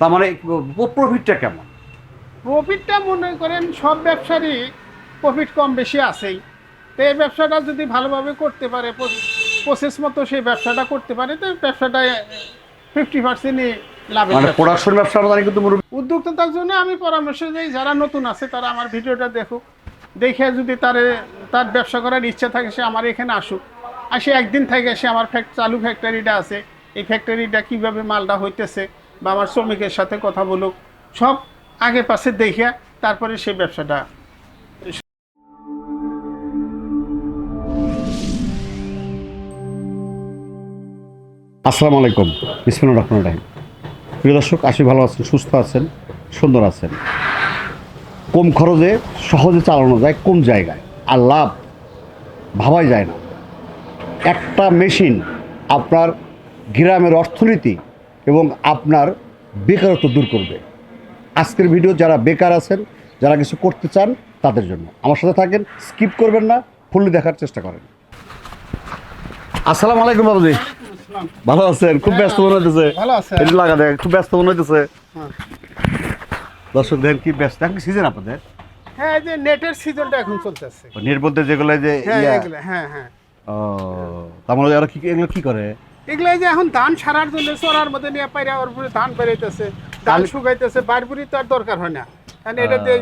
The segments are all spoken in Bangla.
তার মানে প্রফিটটা কেমন? প্রফিটটা মনে করেন সব ব্যবসারই প্রফিট কম বেশি আছেই। তো এই ব্যবসাটা যদি ভালোভাবে করতে পারে প্রসেস মতো সেই ব্যবসাটা করতে পারে তো ব্যবসাটা ফিফটি পার্সেন্টই লাভের মানে প্রোডাকশন ব্যবসা জানি কিন্তু উদ্যোক্তার জন্য আমি পরামর্শ দিই যারা নতুন আছে তারা আমার ভিডিওটা দেখুক। দেখে যদি তার তার ব্যবসা করার ইচ্ছা থাকে সে আমার এখানে আসুক। আসে একদিন থেকে সে আমার ফ্যাক্ট চালু ফ্যাক্টরিটা আছে। এই ফ্যাক্টরিটা কীভাবে মালটা হইতেছে বা আমার শ্রমিকের সাথে কথা বলুক, সব আগে পাশে দেখে তারপরে সেই ব্যবসাটা আসসালামু আলাইকুম বিসমিল্লাহ রহমান রাহিম। প্রিয় দর্শক, আশি ভালো আছেন, সুস্থ আছেন, সুন্দর আছেন। কম খরচে সহজে চালানো যায় কম জায়গায়? আর লাভ ভাবাই যায় না। একটা মেশিন আপনার গ্রামের অর্থনীতি এবং আপনার বেকারত্ব দূর করবে। আজকের ভিডিও যারা বেকার আছেন যারা কিছু করতে চান তাদের জন্য। আমার সাথে থাকেন স্কিপ করবেন না ফুললি দেখার চেষ্টা করেন। আসসালামু আলাইকুম বাবুজি। ভালো আছেন? খুব ব্যস্ত মনে হইতেছে। এটা লাগা দেখ খুব ব্যস্ত মনে হইতেছে। হ্যাঁ। দর্শক দেখেন কি ব্যস্ত। এখন সিজন আপনাদের? হ্যাঁ এই যে নেটের সিজনটা এখন চলতেছে। নেট বলতে যেগুলো যে হ্যাঁ হ্যাঁ হ্যাঁ। ও তার মানে কি এগুলো কি করে? এগুলো যে এখন ধান সারার জন্য চড়ার মধ্যে নিয়ে পাইরা ওর উপরে ধান বেরাইতেছে ধান শুকাইতেছে বারবুরি তো আর দরকার হয় না। কারণ এটা দিয়ে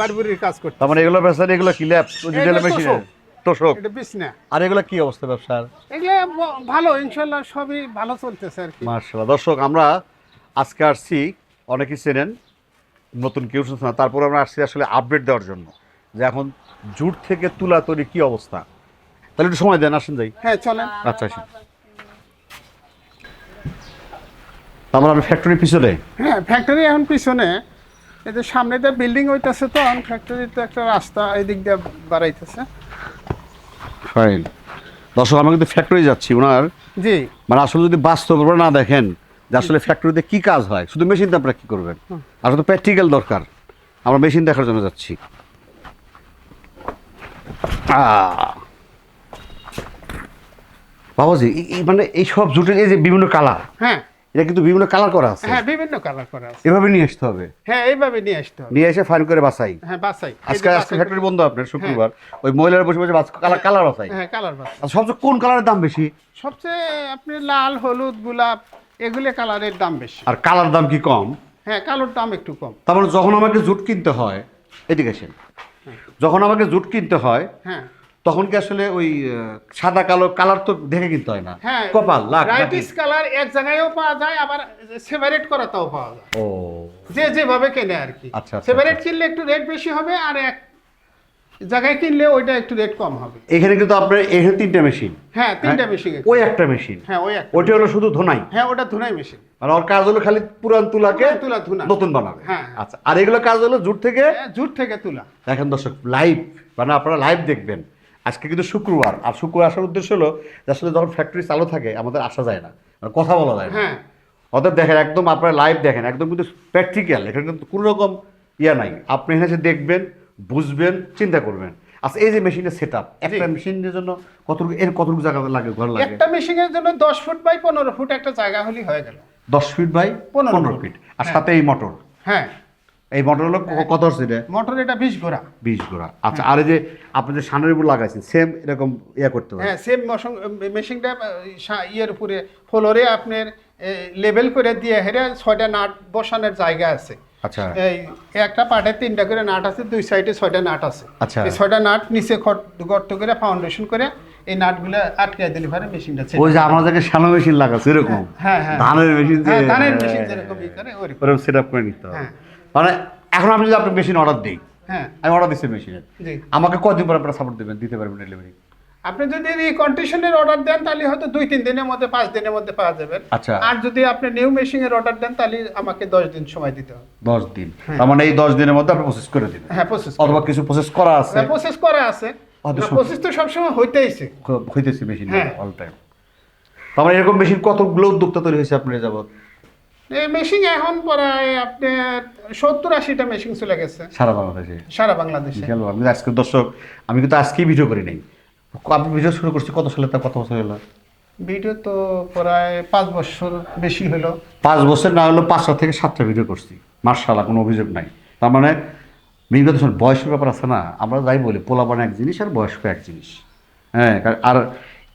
বারবুরির কাজ করতে তার মানে এগুলো ব্যবসা এগুলো কি ল্যাব? ডিজিটাল এটা মেশিন? তোষক। এটা বিষ না আর এগুলো কি অবস্থা ব্যবসার? এগুলো ভালো ইনশাল্লাহ সবই ভালো চলতেছে আর কি। মার্শাল্লাহ দর্শক আমরা আজকে আসছি অনেকেই চেনেন নতুন কেউ শুনছে না তারপর আমরা আসছি আসলে আপডেট দেওয়ার জন্য। যে এখন জুট থেকে তুলা তৈরি কি অবস্থা? তাহলে একটু সময় দেন আসেন যাই। হ্যাঁ চলেন। আচ্ছা আসেন। তারপর আমি ফ্যাক্টরির পিছনে? হ্যাঁ ফ্যাক্টরি এখন পিছনে। এই যে সামনে দিয়ে বিল্ডিং হইতেছে তো এখন ফ্যাক্টরিতে একটা রাস্তা এই দিক দিয়ে বাড়াইতেছে। ফাইন দর্শক আমরা কিন্তু ফ্যাক্টরি যাচ্ছি ওনার জি। মানে আসলে যদি বাস্তব না দেখেন যে আসলে ফ্যাক্টরিতে কি কাজ হয় শুধু মেশিন দিয়ে আপনারা কি করবেন? আসলে তো প্র্যাকটিক্যাল দরকার। আমরা মেশিন দেখার জন্য যাচ্ছি। বাবাজি মানে এই সব জুটের এই যে বিভিন্ন কালার হ্যাঁ। এটা কিন্তু বিভিন্ন কালার করা আছে। হ্যাঁ বিভিন্ন কালার করা আছে। এভাবে নিয়ে আসতে হবে। হ্যাঁ এইভাবে নিয়ে আসতে হবে। নিয়ে এসে ফাইন করে বাসাই হ্যাঁ বাসাই আজকে আজকে ফ্যাক্টরি বন্ধ আপনার শুক্রবার। ওই মহিলারা বসে বসে কালার কালার বাসাই হ্যাঁ কালার বাছাই। আর সবচেয়ে কোন কালারের দাম বেশি? সবচেয়ে আপনি লাল হলুদ গোলাপ এগুলো কালারের দাম বেশি। আর কালার দাম কি কম? হ্যাঁ কালোর দাম একটু কম। তার মানে যখন আমাকে জুট কিনতে হয় এদিকে আসেন। যখন আমাকে জুট কিনতে হয় হ্যাঁ। তখন কি আসলে ওই সাদা কালো কালার তো দেখে কিনতে হয় না? হ্যাঁ কপাল লাখ রাইটিস কালার এক জায়গায়ও পাওয়া যায় আবার সেপারেট করাতেও পাওয়া যায়। ও। যে যেভাবে কেনে আর কি। আচ্ছা, আচ্ছা, সেপারেট কিনলে একটু রেট বেশি হবে আর এক জায়গায় কিনলে ওইটা একটু রেট কম হবে। এখানে কিন্তু আপনার এখানে তিনটা মেশিন হ্যাঁ তিনটা মেশিন ওই একটা মেশিন হ্যাঁ ওই একটা ওইটা হলো শুধু ধোনাই। হ্যাঁ ওটা ধোনাই মেশিন আর ওর কাজ হলো খালি পুরান তুলাকে তুলা ধুনা। নতুন বানাবে। হ্যাঁ। আচ্ছা আর এগুলো কাজ হলো জুট থেকে? হ্যাঁ, জুট থেকে তুলা। দেখেন দর্শক লাইভ মানে আপনারা লাইভ দেখবেন। আজকে কিন্তু শুক্রবার। আর শুক্রবার আসার উদ্দেশ্য হলো যে আসলে যখন ফ্যাক্টরি চালু থাকে আমাদের আসা যায় না। মানে কথা বলা যায় না। হ্যাঁ। অতএব দেখেন একদম আপনারা লাইভ দেখেন একদম কিন্তু প্র্যাকটিক্যাল এখানে কিন্তু কোনো রকম ইয়া নাই। আপনি এখানে এসে দেখবেন বুঝবেন চিন্তা করবেন। আচ্ছা এই যে মেশিনের সেট আপ একটা মেশিনের জন্য কতটুকু এর কতটুকু জায়গা লাগে ঘর লাগে? একটা মেশিনের জন্য দশ ফুট বাই পনেরো ফুট একটা জায়গা হলেই হয়ে গেল। দশ ফিট বাই পনেরো পনেরো ফিট। আর হ্যাঁ। সাথে এই মোটর হ্যাঁ। এই মোটর হলো কত হচ্ছে এটা? মোটর এটা বিশ ঘোড়া বিশ গোড়া। আচ্ছা আর এই যে আপনি যে সানের উপর লাগাইছেন সেম এরকম ইয়া করতে হবে হ্যাঁ সেম মেশিনটা ইয়ের উপরে ফ্লোরে আপনার লেভেল করে দিয়ে হেরে ছয়টা নাট বসানোর জায়গা আছে। আচ্ছা। এই একটা পার্টে তিনটা করে নাট আছে দুই সাইডে ছয়টা নাট আছে। আচ্ছা। এই ছয়টা নাট নিচে গর্ত করে ফাউন্ডেশন করে এই নাটগুলো আটকে দিলে পরে মেশিনটা ওই যে আমাদেরকে শ্যালো মেশিন লাগাচ্ছে এরকম? হ্যাঁ, হ্যাঁ। ধানের মেশিন হ্যাঁ ধানের মেশিন যেরকম করে ওরকম ওরকম সেট আপ করে নিতে হবে। হ্যাঁ। মানে এখন আপনি যদি আপনার মেশিন অর্ডার দিই হ্যাঁ। আমি অর্ডার দিচ্ছি মেশিনের আমাকে কদিন পর আপনারা সাপোর্ট দেবেন দিতে পারবেন ডেলিভারি আপনি যদি রিকন্ডিশনের অর্ডার দেন তাহলে হয়তো দুই তিন দিনের মধ্যে পাঁচ দিনের মধ্যে পাওয়া যাবে। আচ্ছা। আর যদি আপনি নিউ মেশিনের অর্ডার দেন তাহলে আমাকে দশ দিন সময় দিতে হবে। দশ দিন। তার মানে এই দশ দিনের মধ্যে আপনি প্রসেস করে দিবেন। হ্যাঁ প্রসেস অথবা কিছু প্রসেস করা আছে? প্রসেস করা আছে। প্রসেস তো সবসময় হইতেইছে। হইতেছে মেশিন হ্যাঁ। অল টাইম তার মানে এরকম মেশিন কতগুলো উদ্যোক্তা তৈরি হয়েছে আপনার যাবত এই মেশিন এখন প্রায় আপনার সত্তর আশিটা মেশিন চলে গেছে। সারা বাংলাদেশে? সারা বাংলাদেশে। আজকে দর্শক আমি কিন্তু আজকেই ভিডিও করি নাই। আপনি ভিডিও শুরু করছি কত সালে তা কত বছর হলো? ভিডিও তো প্রায় পাঁচ বছর বেশি হলো। পাঁচ বছর না হলেও পাঁচটা থেকে সাতটা ভিডিও করছি। মার্শাল্লাহ কোনো অভিযোগ নাই। তার মানে বিগত বয়সের ব্যাপার আছে না? আমরা যাই বলি পোলাপান এক জিনিস আর বয়স্ক এক জিনিস। হ্যাঁ আর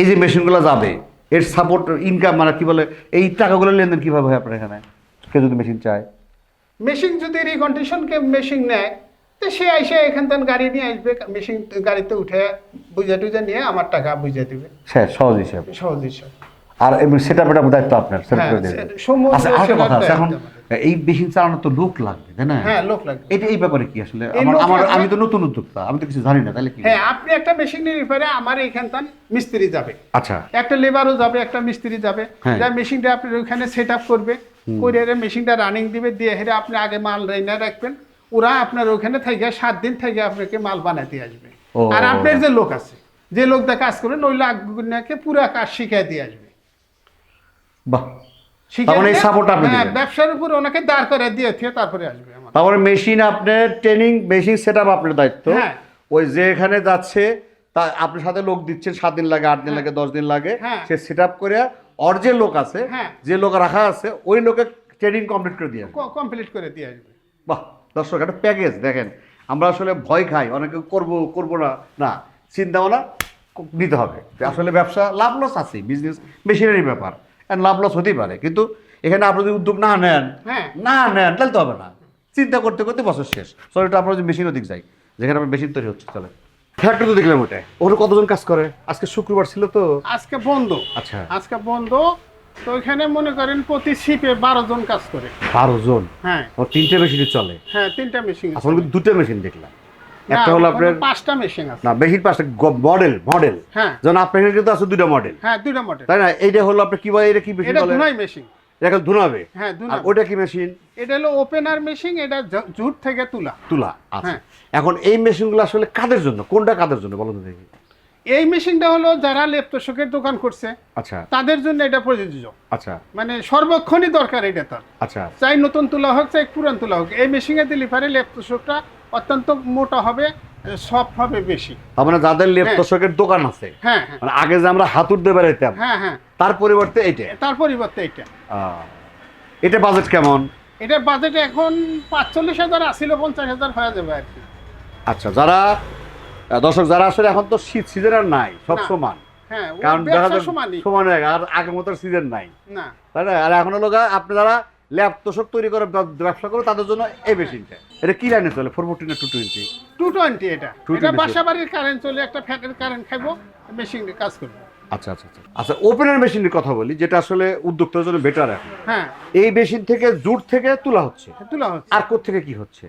এই যে মেশিনগুলো যাবে এর সাপোর্ট ইনকাম মানে কি বলে এই টাকাগুলো লেনদেন কীভাবে হয় আপনার এখানে? কেউ যদি মেশিন চায়। মেশিন যদি রিকন্ডিশনকে মেশিন নেয় তো সে এসে এখান থেকে গাড়ি নিয়ে আসবে মেশিন গাড়িতে উঠে বুঝে টুজে নিয়ে আমার টাকা বুঝে দিবে। হ্যাঁ সহজ হিসাবে। সহজ হিসাব। আর সেটা এটা দায়িত্ব আপনার হ্যাঁ, আচ্ছা আরেকটা কথা আছে এখন এই মেশিন চালানোর তো লোক লাগবে তাই না? হ্যাঁ লোক লাগবে। এটা এই ব্যাপারে কি আসলে? আমার আমি তো নতুন উদ্যোক্তা আমি তো কিছু জানি না তাহলে কি? হ্যাঁ আপনি একটা মেশিন পরে আমার এইখান থেকে মিস্ত্রি যাবে। আচ্ছা। একটা লেবারও যাবে একটা মিস্ত্রি যাবে। হ্যাঁ। যা মেশিনটা আপনি ওখানে সেট আপ করবে করে মেশিনটা রানিং দিবে দিয়ে হেরে আপনি আগে মাল রেনা রাখবেন। ওরা আপনার ওখানে থেকে সাত দিন থেকে আপনাকে মাল বানাতে আসবে। আর আপনার যে লোক আছে যে লোকটা কাজ করবেন ওই লোকগুলোকে পুরো কাজ শিখিয়ে দিয়ে আসবে। বাহ। তার মানে এই দিয়ে- আপনি হ্যাঁ, ব্যবসার উপর ওনাকে দাঁড় করে দিয়ে দিয়ে তারপরে আসবে আমার তারপরে মেশিন আপনার ট্রেনিং মেশিন সেট আপ আপনার দায়িত্ব। হ্যাঁ। ওই যে এখানে যাচ্ছে তা আপনার সাথে লোক দিচ্ছেন সাত দিন লাগে আট দিন লাগে দশ দিন লাগে। হ্যাঁ। সে সেট আপ করে ওর যে লোক আছে হ্যাঁ। যে লোক রাখা আছে ওই লোকে ট্রেনিং কমপ্লিট করে দিয়ে কমপ্লিট করে দিয়ে আসবে। বাহ দর্শক একটা প্যাকেজ দেখেন। আমরা আসলে ভয় খাই অনেকে করব করব না না চিন্তা ভাবনা নিতে হবে। আসলে ব্যবসা লাভ লস আছে বিজনেস মেশিনারি ব্যাপার। লাভ লস হতেই পারে। কিন্তু এখানে আপনি যদি উদ্যোগ না নেন হ্যাঁ। না নেন তাহলে তো হবে না। চিন্তা করতে করতে বছর শেষ। সরি এটা আপনার যে মেশিন দিক যাই যেখানে আপনার মেশিন তৈরি হচ্ছে চলে ফ্যাক্টরি তো দেখলাম ওটাই। ওখানে কতজন কাজ করে? আজকে শুক্রবার ছিল তো। আজকে বন্ধ। আচ্ছা। আজকে বন্ধ। তো এখানে মনে করেন প্রতি শিপে বারো জন কাজ করে। বারো জন? হ্যাঁ। আমার তিনটে মেশিনই চলে। হ্যাঁ তিনটা মেশিন আসলে দুটো মেশিন দেখলাম। একটা হলো আপনার পাঁচটা মেশিন আছে। না পাশে মডেল মডেল হ্যাঁ। যেমন আপনার এখানে কিন্তু আছে দুটো মডেল হ্যাঁ দুইটা মডেল তাই না? এইটা হলো আপনার কি বলে এটা কি মেশিন বলে? মেশিন এটা ধুনাবে? হ্যাঁ আর ওটা কি মেশিন এটা হলো ওপেনার মেশিন এটা জুট থেকে তুলা। তুলা আচ্ছা। হ্যাঁ। এখন এই মেশিনগুলো আসলে কাদের জন্য? কোনটা কাদের জন্য বলুন দেখি। এই মেশিনটা হলো যারা লেপ্তশোকের দোকান করছে আচ্ছা। তাদের জন্য এটা প্রযোজ্য। আচ্ছা। মানে সর্বক্ষণই দরকার এটা তার। আচ্ছা। চাই নতুন তুলা হোক চাই পুরান তুলা হোক এই মেশিনে দিলে পারে লেপ্তশোকটা অত্যন্ত মোটা হবে সফট হবে বেশি। তার মানে যাদের লেপ দশকের দোকান আছে হ্যাঁ হ্যাঁ। মানে আগে যে আমরা হাতুর দিয়ে বেড়াইতাম হ্যাঁ হ্যাঁ। তার পরিবর্তে এইটা। তার পরিবর্তে এটা এটা বাজেট কেমন? এটা বাজেট এখন পাঁচচল্লিশ হাজার আসিল পঞ্চাশ হাজার হয়ে যাবে আর কি। আচ্ছা যারা দর্শক যারা আসলে এখন তো শীত সিজন আর নাই সব সমান। হ্যাঁ কারণ দেখা যায় সমান আর আগের মতো সিজন নাই। না। তাই না? আর এখন হলো আপনি যারা ল্যাব তোষক তৈরি করে ব্যবসা করে তাদের জন্য এই মেশিনটা এটা কি লাইনে চলে? ফোর ফোরটি না টু টোয়েন্টি টু টোয়েন্টি এটা। 220 এটা বাসা বাড়ির কারেন্ট চলে একটা ফ্যাটের কারেন্ট খাইবো মেশিন কাজ করবে। আচ্ছা আচ্ছা আচ্ছা। আচ্ছা ওপেনার মেশিনের কথা বলি যেটা আসলে উদ্যোক্তার জন্য বেটার এখন। হ্যাঁ। এই মেশিন থেকে জুট থেকে তোলা হচ্ছে। তোলা হচ্ছে। আর থেকে কি হচ্ছে?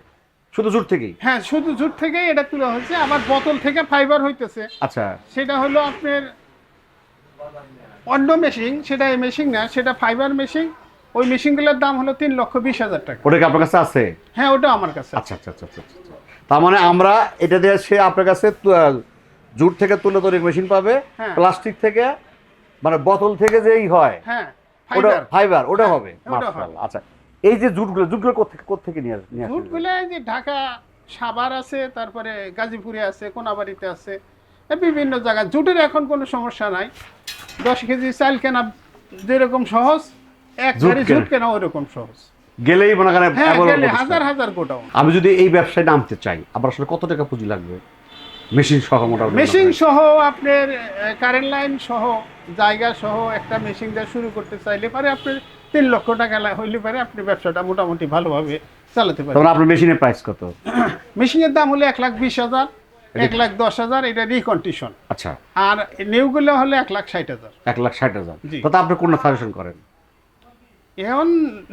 শুধু জুট থেকেই? হ্যাঁ শুধু জুট থেকেই এটা তোলা হচ্ছে আবার বোতল থেকে ফাইবার হইতেছে। আচ্ছা। সেটা হলো আপনার অন্য মেশিন সেটা এই মেশিন না সেটা ফাইবার মেশিন ওই মেশিনগুলোর দাম হলো তিন লক্ষ বিশ হাজার টাকা ওটা কি আপনার কাছে আছে হ্যাঁ ওটা আমার কাছে আচ্ছা আচ্ছা আচ্ছা আচ্ছা আচ্ছা। তার মানে আমরা এটা দিয়ে সে আপনার কাছে জুট থেকে তুলে তৈরি মেশিন পাবে হ্যাঁ। প্লাস্টিক থেকে মানে বোতল থেকে যেই হয় হ্যাঁ ওটা ফাইবার ফাইবার ওটা হবে। আচ্ছা এই যে জুটগুলো জুটগুলো কোথেকে কোথেকে নিয়ে আস- নিয়ে আসেন? জুটগুলো এই যে ঢাকা সাভার আছে তারপরে গাজীপুরে আছে কোনাবাড়িতে আছে বিভিন্ন জায়গায় জুটের এখন কোনো সমস্যা নাই দশ কেজি চাল কেনা যেরকম সহজ কেনা। ওরকম সহজ। গেলেই মনে করেন হ্যাঁ হাজার হাজার গোটাও আমি যদি এই ব্যবসায় নামতে চাই আবার আসলে কত টাকা পুঁজি লাগবে? মেশিন সহ মোটামুটি মেশিন সহ আপনার কারেন্ট লাইন সহ জায়গা সহ একটা মেশিন দিয়ে শুরু করতে চাইলে পারে আপনার তিন লক্ষ টাকা হইলে পারে আপনি ব্যবসাটা মোটামুটি ভালোভাবে চালাতে পারেন। তখন আপনার মেশিনের প্রাইস কত? মেশিনের দাম হলো এক লাখ বিশ হাজার এক লাখ দশ হাজার এটা রিকন্ডিশন আচ্ছা। আর নিউগুলো হলো এক লাখ ষাট হাজার। এক লাখ ষাট হাজার। তো আপনি কোনটা সাজেশন করেন? এখন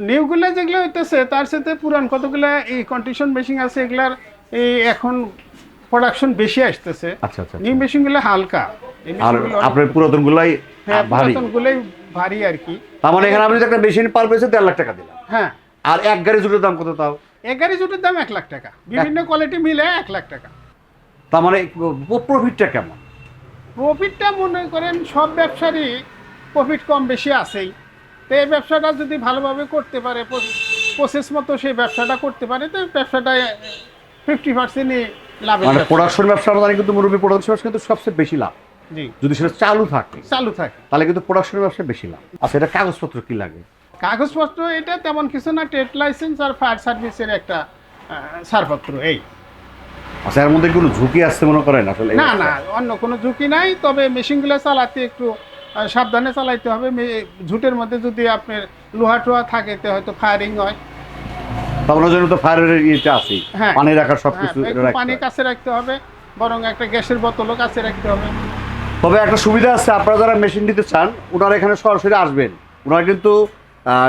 নিউগুলো যেগুলো হইতেছে তার সাথে পুরান কতগুলো এই কন্ডিশন মেশিন আছে এগুলার এই এখন প্রোডাকশন বেশি আসতেছে। আচ্ছা আচ্ছা নিউ মেশিনগুলো হালকা। এই আর আপনার পুরাতন গুলাই হ্যাঁ ভারী। পুরাতনগুলোই ভারী আর কি। তার মানে এখানে আপনি একটা মেশিন পার পেয়েছে দেড় লাখ টাকা দিলাম হ্যাঁ। আর এক গাড়ি জুটের দাম কত তাও? এক গাড়ি জুটের দাম এক লাখ টাকা। বিভিন্ন কোয়ালিটি মিলে এক লাখ টাকা। তার মানে প্রফিটটা কেমন? প্রফিটটা মনে করেন সব ব্যবসারই প্রফিট কম বেশি আছেই। তো এই ব্যবসাটা যদি ভালোভাবে করতে পারে প্রসেস মতো সেই ব্যবসাটা করতে পারে তো ব্যবসাটা ফিফটি পার্সেন্টই লাভ মানে। প্রোডাকশন ব্যবসা আমাদের কিন্তু মুরব্বী প্রোডাকশন ব্যবসা কিন্তু সবচেয়ে বেশি লাভ। জি। যদি সেটা চালু থাকে চালু থাকে। তাহলে কিন্তু প্রোডাকশনের ব্যবসা বেশি লাভ। আচ্ছা এটা কাগজপত্র কি লাগে? কাগজপত্র এটা তেমন কিছু না ট্রেড লাইসেন্স আর ফায়ার সার্ভিসের একটা ছাড়পত্র এই। আচ্ছা এর মধ্যে কোনো ঝুঁকি আসছে মনে করেন আসলে? না না অন্য কোনো ঝুঁকি নাই তবে মেশিনগুলো চালাতে একটু সাবধানে চালাইতে হবে। ঝুটের মধ্যে যদি আপনার লোহা টোহা থাকে তো হয়তো ফায়ারিং হয়। তারপরে জন্য তো ফায়ারের ইয়েটা আছে। পানি রাখার সব হ্যাঁ, কিছু পানি কাছে রাখতে হবে বরং একটা গ্যাসের বোতলও কাছে রাখতে হবে। তবে একটা সুবিধা আছে আপনারা যারা মেশিন নিতে চান ওনারা এখানে সরাসরি আসবেন। ওনারা কিন্তু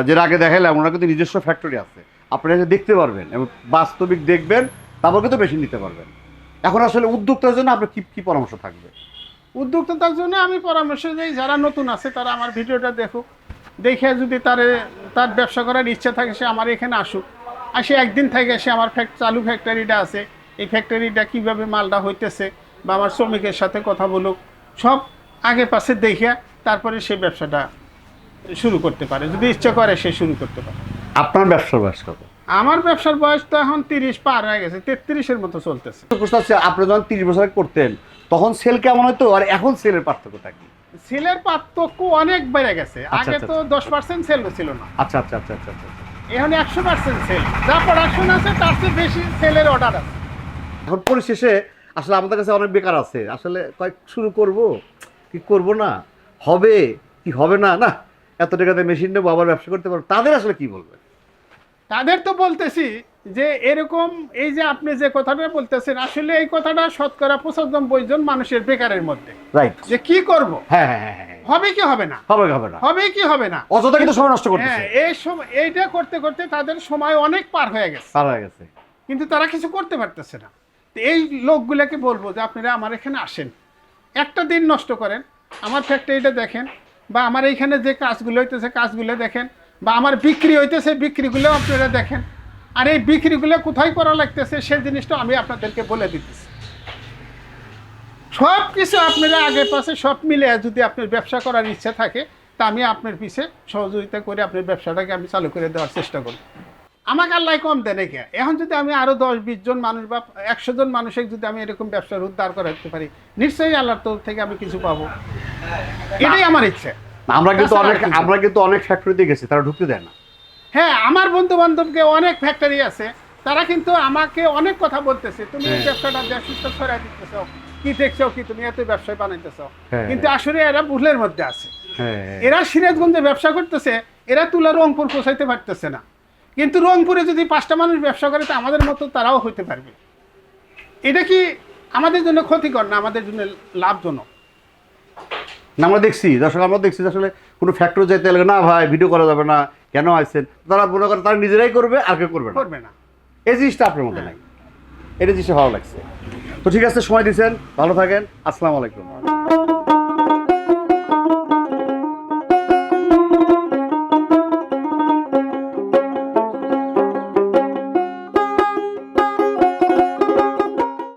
যেটা আগে দেখাইলাম ওনারা কিন্তু নিজস্ব ফ্যাক্টরি আছে। আপনারা এসে দেখতে পারবেন এবং বাস্তবিক দেখবেন তারপর কিন্তু মেশিন নিতে পারবেন। এখন আসলে উদ্যোক্তার জন্য আপনার কি কি পরামর্শ থাকবে? উদ্যোক্তার জন্য আমি পরামর্শ দিই যারা নতুন আছে তারা আমার ভিডিওটা দেখুক। দেখে যদি তার তার ব্যবসা করার ইচ্ছা থাকে সে আমার এখানে আসুক। আসে একদিন থেকে সে আমার ফ্যাক্ট চালু ফ্যাক্টরিটা আছে। এই ফ্যাক্টরিটা কীভাবে মালটা হইতেছে বা আমার শ্রমিকের সাথে কথা বলুক সব আগে পাশে দেখে তারপরে সে ব্যবসাটা শুরু করতে পারে। যদি ইচ্ছা করে সে শুরু করতে পারে। আপনার ব্যবসার বয়স কত? আমার ব্যবসার বয়স তো এখন তিরিশ পার হয়ে গেছে। তেত্রিশের মতো চলতেছে। আপনি যখন তিরিশ বছর করতেন তখন সেল কেমন হতো আর এখন সেলের পার্থক্যটা কি? সেলের পার্থক্য অনেক বেড়ে গেছে। আগে আচ্ছা, তো দশ পার্সেন্ট সেল ছিল না। আচ্ছা আচ্ছা আচ্ছা আচ্ছা আচ্ছা এখন একশো পার্সেন্ট সেল যা প্রোডাকশন আছে তার চেয়ে বেশি সেলের অর্ডার আছে। এখন পরিশেষে আসলে আমাদের কাছে অনেক বেকার আছে। আসলে কয়েক শুরু করব? কি করব না? হবে কি হবে না? না এত টাকাতে মেশিন নেব আবার ব্যবসা করতে পারব। তাদের আসলে কি বলবেন? তাদের তো বলতেছি যে এরকম এই যে আপনি যে কথাটা বলতেছেন আসলে এই কথাটা শতকরা পঁচাত্তর জন মানুষের বেকারের মধ্যে। রাইট যে কি করব? হ্যাঁ হ্যাঁ হ্যাঁ হ্যাঁ। হবে কি হবে না? হবে হবে না। হবে কি হবে না? অযথা কিন্তু সময় নষ্ট করতেছে। হ্যাঁ এই সময় এইটা করতে করতে তাদের সময় অনেক পার হয়ে গেছে। পার হয়ে গেছে। কিন্তু তারা কিছু করতে পারতেছে না। তো এই লোকগুলোকে বলব যে আপনারা আমার এখানে আসেন। একটা দিন নষ্ট করেন। আমার ফ্যাক্টরিটা দেখেন বা আমার এইখানে যে কাজগুলো হইতেছে কাজগুলো দেখেন বা আমার বিক্রি হইতেছে বিক্রিগুলো আপনারা দেখেন। আর এই বিক্রিগুলো কোথায় করা লাগতেছে সেই জিনিসটা আমি আপনাদেরকে বলে দিতেছি। সব কিছু আপনারা আগে পাশে সব মিলে যদি আপনার ব্যবসা করার ইচ্ছা থাকে তা আমি আপনার পিছে সহযোগিতা করে আপনার ব্যবসাটাকে আমি চালু করে দেওয়ার চেষ্টা করি। আমাকে আল্লাহ কম দেন কে এখন যদি আমি আরও দশ বিশ জন মানুষ বা একশো জন মানুষের যদি আমি এরকম ব্যবসার উদ্ধার করাতে পারি নিশ্চয়ই আল্লাহর তরফ থেকে আমি কিছু পাবো। এটাই আমার ইচ্ছে। আমরা কিন্তু অনেক। আমরা কিন্তু অনেক ফ্যাক্টরিতে গেছি তারা ঢুকতে দেয় না। হ্যাঁ আমার বন্ধু বান্ধবকে অনেক ফ্যাক্টরি আছে তারা কিন্তু আমাকে অনেক কথা বলতেছে। তুমি এই হ্যাঁ। ব্যবসাটা দেশ ছড়াই দিতেছ। কি দেখছ কি তুমি এত ব্যবসায় বানাইতেছ? হ্যাঁ। কিন্তু আসলে এরা ভুলের মধ্যে আছে। হ্যাঁ। এরা সিরাজগঞ্জে ব্যবসা করতেছে এরা তুলা রংপুর পোষাইতে পারতেছে না। কিন্তু রংপুরে যদি পাঁচটা মানুষ ব্যবসা করে তো আমাদের মতো তারাও হইতে পারবে। এটা কি আমাদের জন্য ক্ষতিকর না আমাদের জন্য লাভজনক? না, আমরা দেখছি। দর্শক আমরা দেখছি আসলে কোনো ফ্যাক্টরি যাইতে না ভাই ভিডিও করা যাবে না। কেন আসছেন তারা মনে করে তারা নিজেরাই করবে আর কেউ করবে না। করবে না। এই জিনিসটা আপনার মধ্যে নাই। এটা জিনিসটা ভালো লাগছে। তো ঠিক আছে সময় দিচ্ছেন ভালো থাকেন। আসসালামু আলাইকুম।